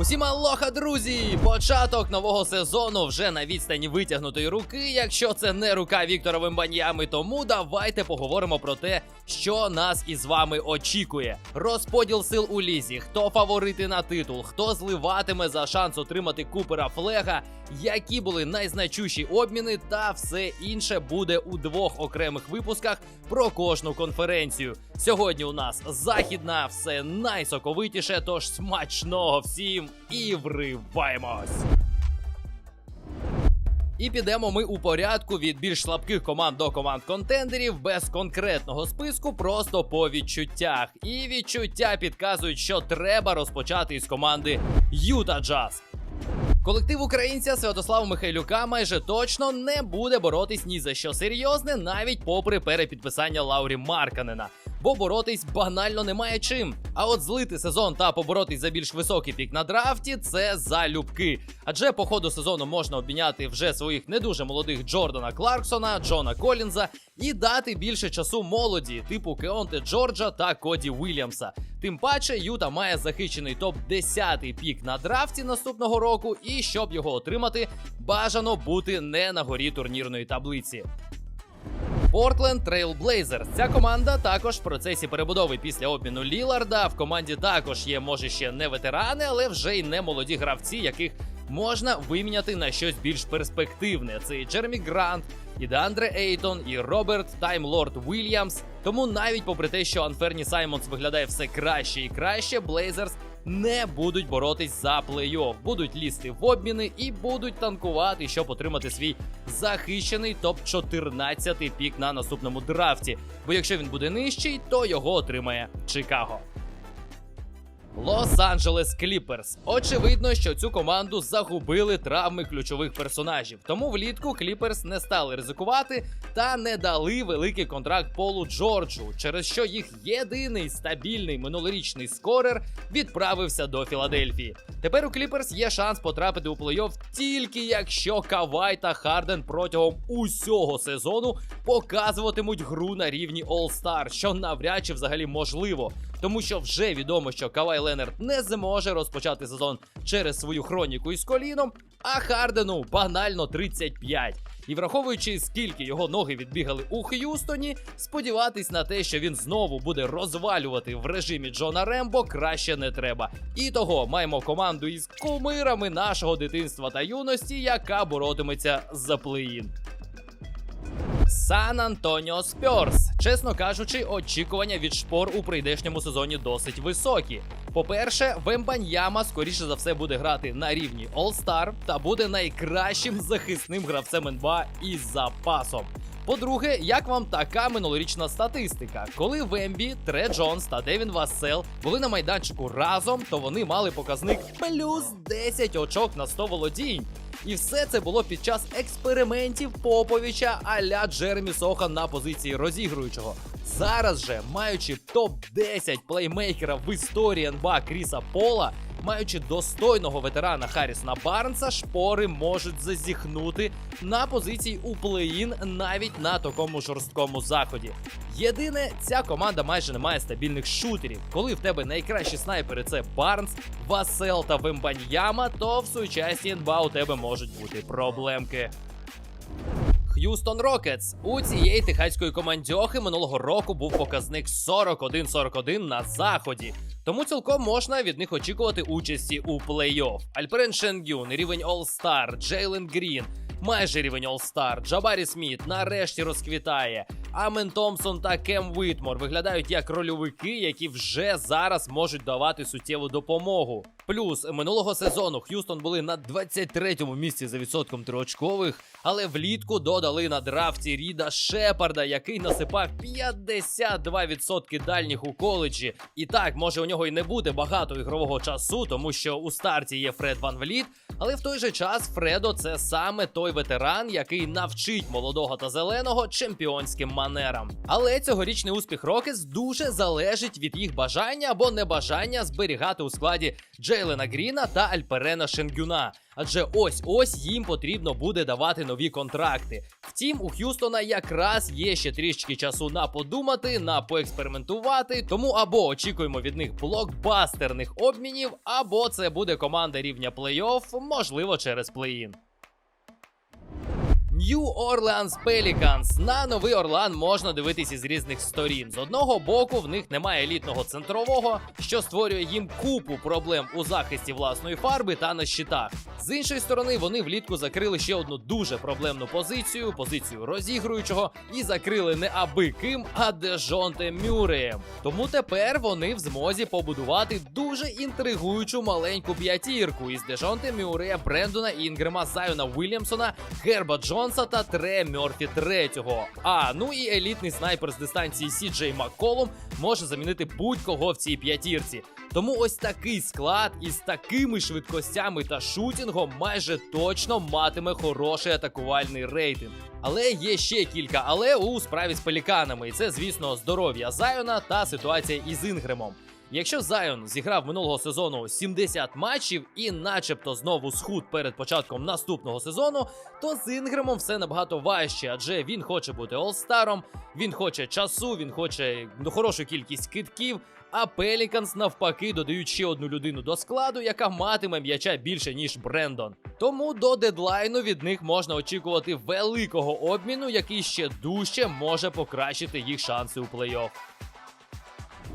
Усім алоха, друзі! Початок нового сезону вже на відстані витягнутої руки. Якщо це не рука Віктора Вимбаньями, тому давайте поговоримо про те, що нас із вами очікує. Розподіл сил у лізі, хто фаворити на титул, хто зливатиме за шанс отримати купера флега, які були найзначущі обміни, та все інше буде у двох окремих випусках про кожну конференцію. Сьогодні у нас західна, все найсоковитіше, тож смачного всім і вриваємось! І підемо ми у порядку від більш слабких команд до команд контендерів без конкретного списку, просто по відчуттях. І відчуття підказують, що треба розпочати із команди Юта Джаз. Колектив українця Святослава Михайлюка майже точно не буде боротись ні за що серйозне, навіть попри перепідписання Лаурі Марканена. Бо боротись банально немає чим. А от злити сезон та поборотись за більш високий пік на драфті це залюбки. Адже по ходу сезону можна обміняти вже своїх не дуже молодих Джордана Кларксона, Джона Колінза і дати більше часу молоді, типу Кеонте Джорджа та Коді Уільямса. Тим паче, Юта має захищений топ 10 пік на драфті наступного року, і щоб його отримати, бажано бути не на горі турнірної таблиці. Портленд Трейл Блейзерс. Ця команда також в процесі перебудови після обміну Ліларда. В команді також є, може, ще не ветерани, але вже й не молоді гравці, яких можна виміняти на щось більш перспективне. Це і Джеремі Грант, і Деандре Ейтон, і Роберт Таймлорд Уільямс. Тому навіть попри те, що Анферні Саймонс виглядає все краще і краще, Блейзерс не будуть боротись за плей-офф, будуть лізти в обміни і будуть танкувати, щоб отримати свій захищений топ-14 пік на наступному драфті. Бо якщо він буде нижчий, то його отримає Чикаго. Лос-Анджелес Кліперс. Очевидно, що цю команду загубили травми ключових персонажів. Тому влітку Кліперс не стали ризикувати та не дали великий контракт Полу Джорджу, через що їх єдиний стабільний минулорічний скорер відправився до Філадельфії. Тепер у Кліперс є шанс потрапити у плей-офф тільки якщо Кавай та Харден протягом усього сезону показуватимуть гру на рівні All-Star, що навряд чи взагалі можливо. Тому що вже відомо, що Кавай Ленард не зможе розпочати сезон через свою хроніку із коліном, а Хардену банально 35. І враховуючи, скільки його ноги відбігали у Х'юстоні, сподіватись на те, що він знову буде розвалювати в режимі Джона Рембо, краще не треба. І того маємо команду із кумирами нашого дитинства та юності, яка боротиметься за плей-ін. Сан Антоніо Спьорс. Чесно кажучи, очікування від шпор у прийдешньому сезоні досить високі. По-перше, Вембаньяма скоріше за все буде грати на рівні All-Star та буде найкращим захисним гравцем НБА із запасом. По-друге, як вам така минулорічна статистика? Коли Вембі, Тре Джонс та Девін Вассел були на майданчику разом, то вони мали показник плюс 10 очок на 100 володінь. І все це було під час експериментів Поповича аля Джеремі Соха на позиції розігруючого. Зараз же, маючи топ-10 плеймейкера в історії НБА Кріса Пола, маючи достойного ветерана Харрісона Барнса, шпори можуть зазіхнути на позиції у плей-ін навіть на такому жорсткому заході. Єдине, ця команда майже не має стабільних шутерів. Коли в тебе найкращі снайпери це Барнс, Васел та Вембаньяма, то в сучасній НБА у тебе можуть бути проблемки. Х'юстон Рокетс. У цієї техаської командьохи минулого року був показник 41-41 на заході. Тому цілком можна від них очікувати участі у плей-офф. Альперен Шенгюн, рівень All-Star, Джейлен Грін, майже рівень All-Star, Джабарі Сміт нарешті розквітає. Амен Томпсон та Кем Витмор виглядають як рольовики, які вже зараз можуть давати суттєву допомогу. Плюс минулого сезону Х'юстон були на 23-му місці за відсотком триочкових, але влітку додали на драфті Ріда Шепарда, який насипав 52% дальніх у коледжі. І так, може у нього й не буде багато ігрового часу, тому що у старті є Фред Ван Вліт, але в той же час Фредо це саме той ветеран, який навчить молодого та зеленого чемпіонським манерам. Але цьогорічний успіх Рокетс дуже залежить від їх бажання або небажання зберігати у складі Джейлена Гріна та Альперена Шенгюна. адже ось ось їм потрібно буде давати нові контракти. Втім, у Х'юстона якраз є ще трішки часу на подумати, на поекспериментувати. Тому або очікуємо від них блокбастерних обмінів, або це буде команда рівня плей-офф, можливо, через плей-ін. New Orleans Pelicans. На новий Орлан можна дивитися з різних сторін. З одного боку, в них немає елітного центрового, що створює їм купу проблем у захисті власної фарби та на щитах. З іншої сторони, вони влітку закрили ще одну дуже проблемну позицію позицію розігруючого, і закрили не аби ким, а Дежонте Мюреєм. Тому тепер вони в змозі побудувати дуже інтригуючу маленьку п'ятірку із Дежонте Мюрея, Брендона Інгрема, Зайона Вільямсона, Герба Джонса та Тре Мьорфі третього. А ну і елітний снайпер з дистанції Сі Джей Макколум може замінити будь-кого в цій п'ятірці. Тому ось такий склад із такими швидкостями та шутінгом майже точно матиме хороший атакувальний рейтинг. Але є ще кілька але у справі з пеліканами, і це, звісно, здоров'я Зайона та ситуація із Інгремом. Якщо Зайон зіграв минулого сезону 70 матчів і, начебто, знову схуд перед початком наступного сезону, то з Інгремом все набагато важче, адже він хоче бути олстаром, він хоче часу, він хоче ну, хорошу кількість китків. А Пеліканс навпаки додають ще одну людину до складу, яка матиме м'яча більше ніж Брендон. Тому до дедлайну від них можна очікувати великого обміну, який ще дужче може покращити їх шанси у плей-офф.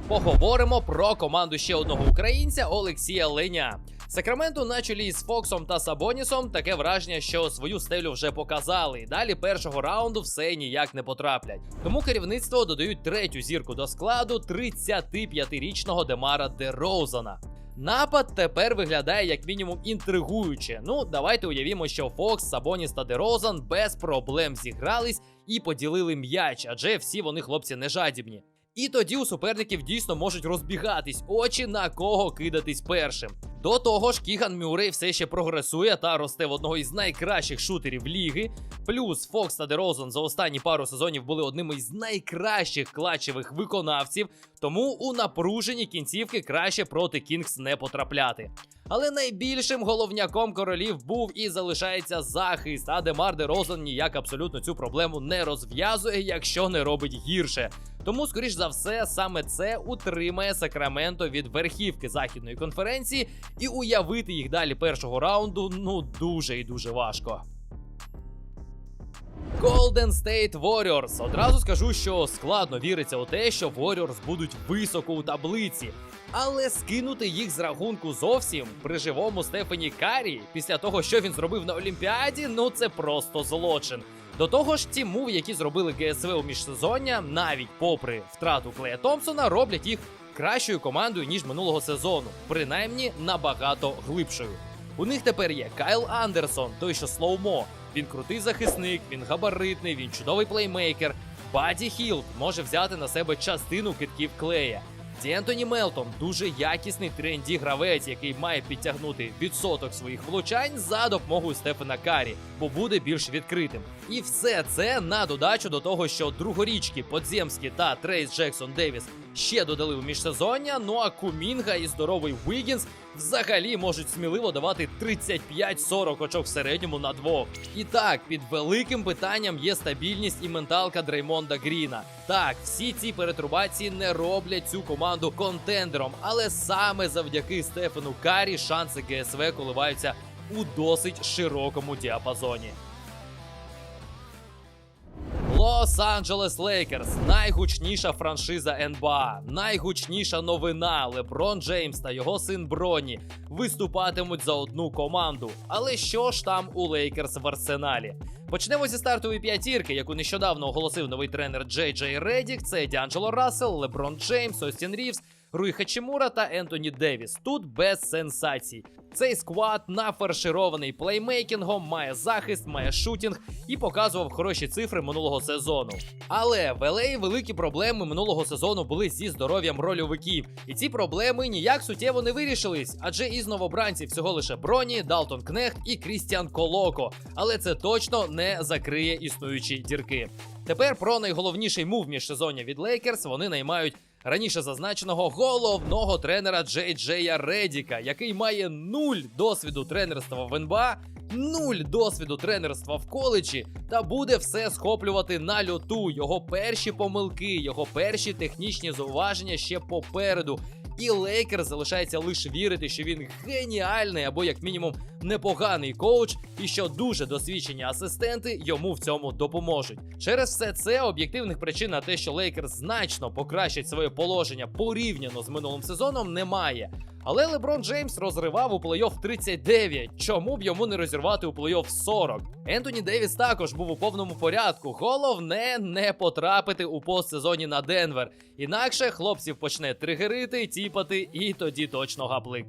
Поговоримо про команду ще одного українця Олексія Леня. Сакраменто на чолі з Фоксом та Сабонісом таке враження, що свою стелю вже показали. Далі першого раунду все ніяк не потраплять. Тому керівництво додають третю зірку до складу 35-річного Демара Дерозана. Напад тепер виглядає як мінімум інтригуюче. Ну, давайте уявімо, що Фокс, Сабоніс та Дерозан без проблем зігрались і поділили м'яч, адже всі вони хлопці не жадібні. І тоді у суперників дійсно можуть розбігатись очі на кого кидатись першим. До того ж, Кіган Мюррей все ще прогресує та росте в одного із найкращих шутерів ліги. Плюс Фокс та Дерозан за останні пару сезонів були одними із найкращих клатчевих виконавців, тому у напружені кінцівки краще проти Кінгс не потрапляти. Але найбільшим головняком королів був і залишається захист, а Демар Дерозан ніяк абсолютно цю проблему не розв'язує, якщо не робить гірше. Тому, скоріш за все, саме це утримає Сакраменто від верхівки західної конференції, і уявити їх далі першого раунду ну дуже і дуже важко. Golden State Warriors. Одразу скажу, що складно віриться у те, що Warriors будуть високо у таблиці. Але скинути їх з рахунку зовсім при живому Стефані Карі після того, що він зробив на Олімпіаді, ну це просто злочин. До того ж, ті муви, які зробили ГСВ у міжсезоння, навіть попри втрату Клея Томпсона, роблять їх кращою командою ніж минулого сезону, принаймні набагато глибшою. У них тепер є Кайл Андерсон, той що слоумо. Він крутий захисник, він габаритний, він чудовий плеймейкер. Баді Хілд може взяти на себе частину китків клея. Д'Ентоні Мелтон дуже якісний тренді гравець, який має підтягнути відсоток своїх влучань за допомогою Стефена Карі, бо буде більш відкритим. І все це на додачу до того, що другорічки Подземські та Трейс Джексон Девіс ще додали у міжсезоння. Ну а Кумінга і здоровий Вігінс взагалі можуть сміливо давати 35-40 очок в середньому на двох. І так, під великим питанням є стабільність і менталка Дреймонда Гріна. Так, всі ці перетрубації не роблять цю команду контендером, але саме завдяки Стефану Карі шанси ГСВ коливаються у досить широкому діапазоні. Лос-Анджелес Лейкерс найгучніша франшиза НБА, найгучніша новина. Леброн Джеймс та його син Броні виступатимуть за одну команду. Але що ж там у Лейкерс в арсеналі? Почнемо зі стартової п'ятірки, яку нещодавно оголосив новий тренер Джей Джей Редік. Це Д'Анджело Рассел, Леброн Джеймс, Остін Рівс, Руй Хачимура та Ентоні Девіс. Тут без сенсацій. Цей сквад нафарширований плеймейкінгом, має захист, має шутінг і показував хороші цифри минулого сезону. Але в LA великі проблеми минулого сезону були зі здоров'ям рольовиків, і ці проблеми ніяк суттєво не вирішились, адже із новобранців всього лише Броні, Далтон Кнехт і Крістіан Колоко. Але це точно не закриє існуючі дірки. Тепер про найголовніший мув міжсезоння від Лейкерс вони наймають раніше зазначеного головного тренера Джей Джея Редіка, який має нуль досвіду тренерства в НБА, нуль досвіду тренерства в коледжі, та буде все схоплювати на льоту. Його перші помилки, його перші технічні зауваження ще попереду. І Лейкер залишається лише вірити, що він геніальний або як мінімум непоганий коуч, і що дуже досвідчені асистенти йому в цьому допоможуть. Через все це об'єктивних причин на те, що Лейкер значно покращить своє положення порівняно з минулим сезоном, немає. Але Леброн Джеймс розривав у плей-офф 39. Чому б йому не розірвати у плей-офф 40? Ентоні Девіс також був у повному порядку. Головне не потрапити у постсезоні на Денвер. Інакше хлопців почне тригерити, тіпати, і тоді точно гаплик.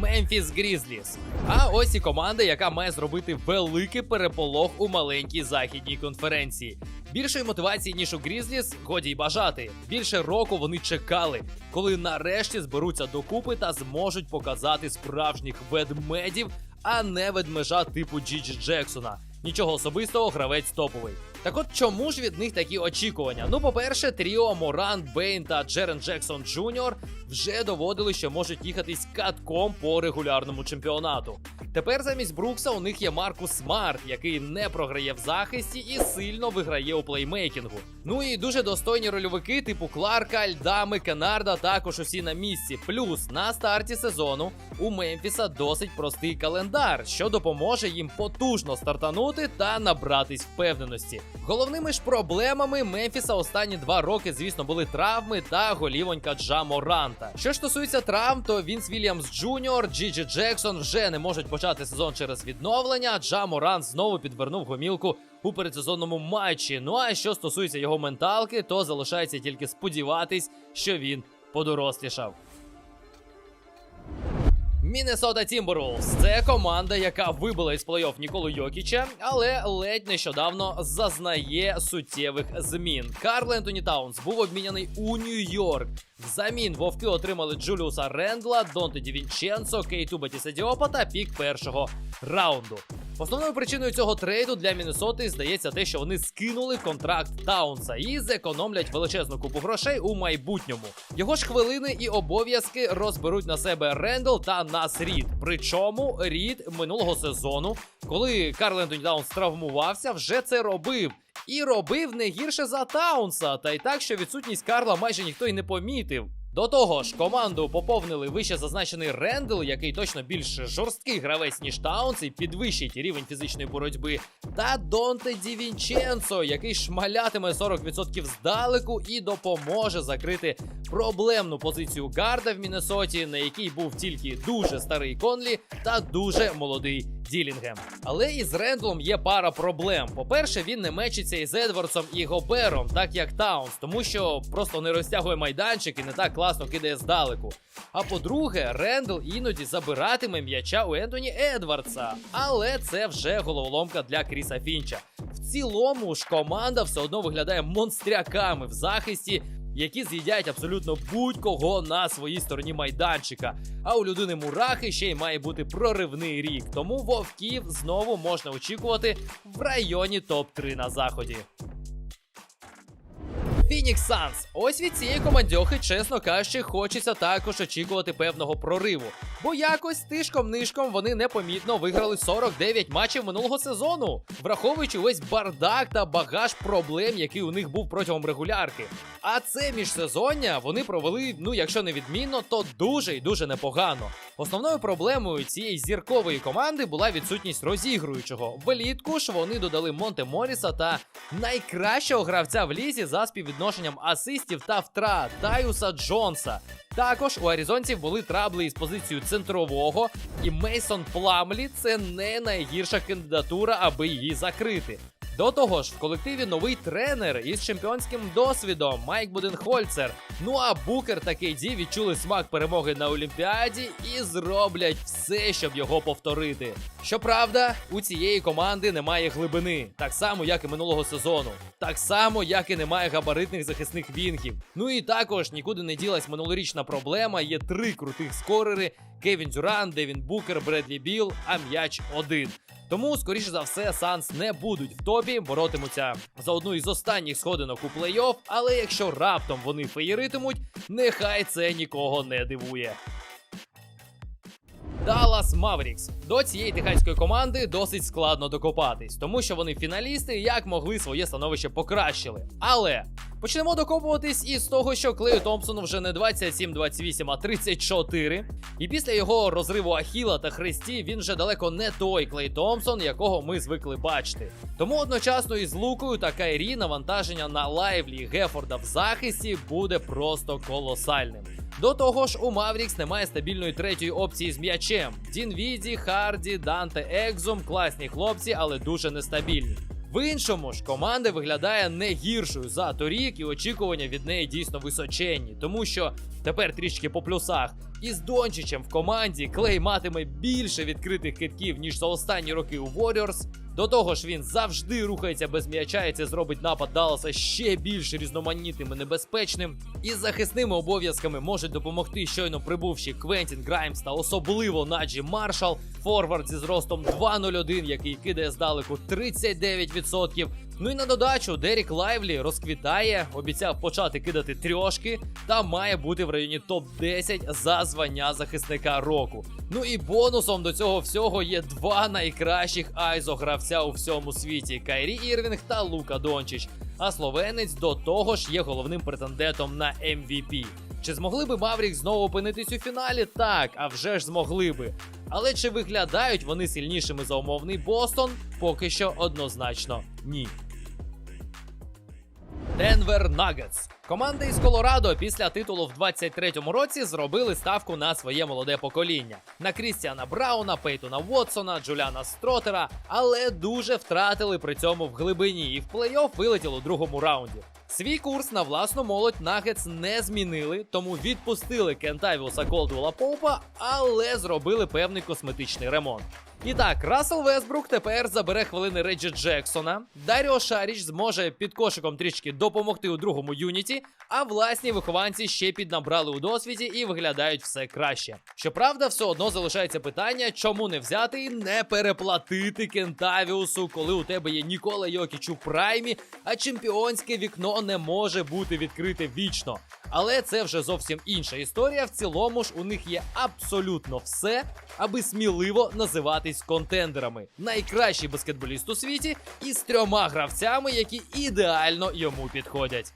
Мемфіс Грізліс. А ось і команда, яка має зробити великий переполох у маленькій західній конференції. Більшої мотивації, ніж у Грізліс, годі й бажати. Більше року вони чекали, коли нарешті зберуться докупи та зможуть показати справжніх ведмедів, а не ведмежа типу Джіджі Джексона. Нічого особистого, гравець топовий. Так от чому ж від них такі очікування? Ну, по-перше, Тріо, Моран, Бейн та Джерен Джексон Джуніор вже доводили, що можуть їхатись катком по регулярному чемпіонату. Тепер замість Брукса у них є Маркус Смарт, який не програє в захисті і сильно виграє у плеймейкінгу. Ну і дуже достойні рольовики, типу Кларка, Альдами, Кенарда, також усі на місці. Плюс на старті сезону у Мемфіса досить простий календар, що допоможе їм потужно стартанути та набратись впевненості. Головними ж проблемами Мемфіса останні два роки, звісно, були травми та голівонька Джа Моранта. Що ж стосується травм, то Вінс Вільямс Джуніор, Джіджі Джексон вже не можуть почати сезон через відновлення. Джа Морант знову підвернув гомілку у передсезонному матчі. Ну а що стосується його менталки, то залишається тільки сподіватись, що він подорослішав. Міннесота Тімберлвс – це команда, яка вибила із плей-офф Ніколу Йокіча, але ледь нещодавно зазнає суттєвих змін. Карл Ентоні Таунс був обміняний у Нью-Йорк. Взамін вовки отримали Джуліуса Рендла, Донте Дівінченцо, Кейту Батіса та пік першого раунду. Основною причиною цього трейду для Міннесоти здається те, що вони скинули контракт Таунса і зекономлять величезну купу грошей у майбутньому. Його ж хвилини і обов'язки розберуть на себе Рендл та Нас Рід. Причому Рід минулого сезону, коли Карл Ентоні Таунс травмувався, вже це робив. І робив не гірше за Таунса, та й так, що відсутність Карла майже ніхто й не помітив. До того ж, команду поповнили вище зазначений Рендл, який точно більш жорсткий гравець, ніж Таунс, і підвищить рівень фізичної боротьби. Та Донте Ді Вінченцо, який шмалятиме 40% здалеку і допоможе закрити проблемну позицію гарда в Міннесоті, на якій був тільки дуже старий Конлі та дуже молодий Ділінгем. Але із Рендлом є пара проблем. По-перше, він не мечиться із Едвардсом і Гобером, так як Таунс, тому що просто не розтягує майданчик і не так класно кидає здалеку. А по-друге, Рендл іноді забиратиме м'яча у Ентоні Едвардса. Але це вже головоломка для Кріса Фінча. В цілому ж команда все одно виглядає монстряками в захисті. Які з'їдять абсолютно будь-кого на своїй стороні майданчика. А у людини мурахи ще й має бути проривний рік. Тому вовків знову можна очікувати в районі топ-3 на заході. Фінікс Санс. Ось від цієї командьохи, чесно кажучи, хочеться також очікувати певного прориву. Бо якось тишком-нишком вони непомітно виграли 49 матчів минулого сезону, враховуючи весь бардак та багаж проблем, який у них був протягом регулярки. А це міжсезоння вони провели, ну якщо не відмінно, то дуже і дуже непогано. Основною проблемою цієї зіркової команди була відсутність розігруючого. Влітку ж вони додали Монте Моріса та найкращого гравця в лізі за співвідношенням асистів та втрат Таюса Джонса. Також у аризонців були трабли із позицією центрового, і Мейсон Пламлі це не найгірша кандидатура, аби її закрити. До того ж, в колективі новий тренер із чемпіонським досвідом Майк Буденхольцер. Ну а Букер та Кейді відчули смак перемоги на Олімпіаді і зроблять все, щоб його повторити. Щоправда, у цієї команди немає глибини, так само, як і минулого сезону, так само, як і немає габаритних захисних вінгів. Ну і також нікуди не ділась минулорічна проблема. Є три крутих скорери: Кевін Дюран, Девін Букер, Бредлі Біл, а м'яч один. Тому, скоріше за все, Санс не будуть в топі, боротимуться за одну із останніх сходинок у плей-офф, але якщо раптом вони феєритимуть, нехай це нікого не дивує. Dallas Mavericks. До цієї техаської команди досить складно докопатись, тому що вони фіналісти як могли своє становище покращили. Але почнемо докопуватись із того, що Клею Томпсону вже не 27-28, а 34. І після його розриву Ахіла та хресті він вже далеко не той Клей Томпсон, якого ми звикли бачити. Тому одночасно із Лукою та Кайрі навантаження на Лайвлі Гефорда в захисті буде просто колосальним. До того ж, у Маврікс немає стабільної третьої опції з м'ячем. Дінвіді, Харді, Данте Екзум класні хлопці, але дуже нестабільні. В іншому ж команда виглядає не гіршою за торік, і очікування від неї дійсно височенні, тому що тепер трішки по плюсах. Із Дончичем в команді Клей матиме більше відкритих китків, ніж за останні роки у Warriors. До того ж, він завжди рухається без м'яча, і це зробить напад Далласа ще більш різноманітним і небезпечним. Із захисними обов'язками можуть допомогти щойно прибувші Квентін Граймс та особливо Наджі Маршал, форвард зі зростом 2.01, який кидає здалеку 39%. Ну і на додачу Дерік Лайвлі розквітає, обіцяв почати кидати трьошки та має бути в районі топ-10 за звання захисника року. Ну і бонусом до цього всього є два найкращих айзо гравця у всьому світі: Кайрі Ірвінг та Лука Дончич. А словенець до того ж є головним претендентом на MVP. Чи змогли би Маврік знову опинитись у фіналі? Так, а вже ж змогли би. Але чи виглядають вони сильнішими за умовний Бостон? Поки що однозначно ні. Денвер Нагетс. Команда із Колорадо після титулу в 23-му році зробили ставку на своє молоде покоління на Крістіана Брауна, Пейтона Вотсона, Джуляна Стротера, але дуже втратили при цьому в глибині і в плей-офф вилетіло у другому раунді. Свій курс на власну молодь Нагетс не змінили, тому відпустили Кентавіуса Колдуела Поупа, але зробили певний косметичний ремонт. І так, Рассел Весбрук тепер забере хвилини Реджі Джексона. Даріо Шаріч зможе під кошиком трішки допомогти у другому юніті, а власні вихованці ще піднабрали у досвіді і виглядають все краще. Щоправда, все одно залишається питання, чому не взяти і не переплатити Кентавіусу, коли у тебе є Нікола Йокіч у праймі, а чемпіонське вікно не може бути відкрите вічно. Але це вже зовсім інша історія. В цілому ж у них є абсолютно все, аби сміливо називатись контендерами. Найкращий баскетболіст у світі із трьома гравцями, які ідеально йому підходять.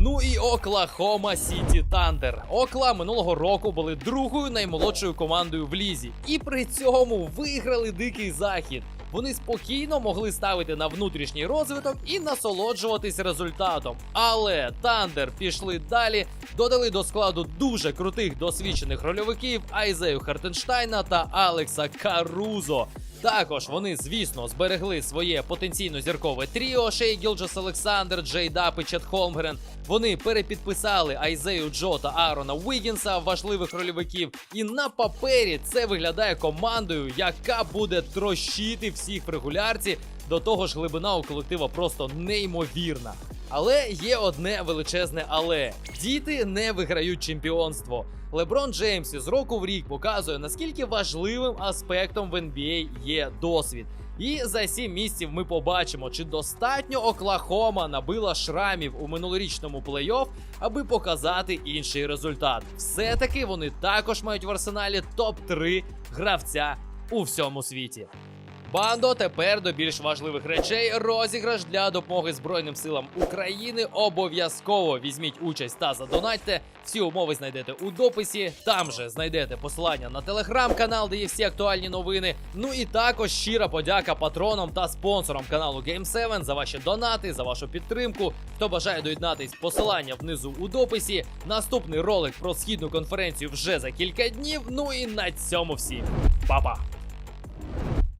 Ну і Оклахома Сіті Тандер. Окла минулого року були другою наймолодшою командою в лізі, і при цьому виграли дикий захід. Вони спокійно могли ставити на внутрішній розвиток і насолоджуватись результатом. Але Тандер пішли далі, додали до складу дуже крутих досвідчених рольовиків Айзею Хартенштайна та Алекса Карузо. Також вони, звісно, зберегли своє потенційно зіркове тріо Шей Гілджес Олександр, Джей Дап і Чет Холмгрен. Вони перепідписали Айзею Джо та Аарона Уігінса, важливих рольовиків. І на папері це виглядає командою, яка буде трощити всіх в регулярці. До того ж, глибина у колектива просто неймовірна. Але є одне величезне але діти не виграють чемпіонство. Леброн Джеймс із року в рік показує, наскільки важливим аспектом в NBA є досвід. І за сім місяців ми побачимо, чи достатньо Оклахома набила шрамів у минулорічному плей-офф, аби показати інший результат. Все-таки вони також мають в арсеналі топ-3 гравця у всьому світі. Бандо тепер до більш важливих речей. Розіграш для допомоги Збройним силам України. Обов'язково візьміть участь та задонатьте. Всі умови знайдете у дописі. Там же знайдете посилання на телеграм-канал, де є всі актуальні новини. Ну і також щира подяка патронам та спонсорам каналу Game7 за ваші донати, за вашу підтримку. Хто бажає доєднатись, посилання внизу у дописі. Наступний ролик про східну конференцію вже за кілька днів. Ну і на цьому всім. Па-па!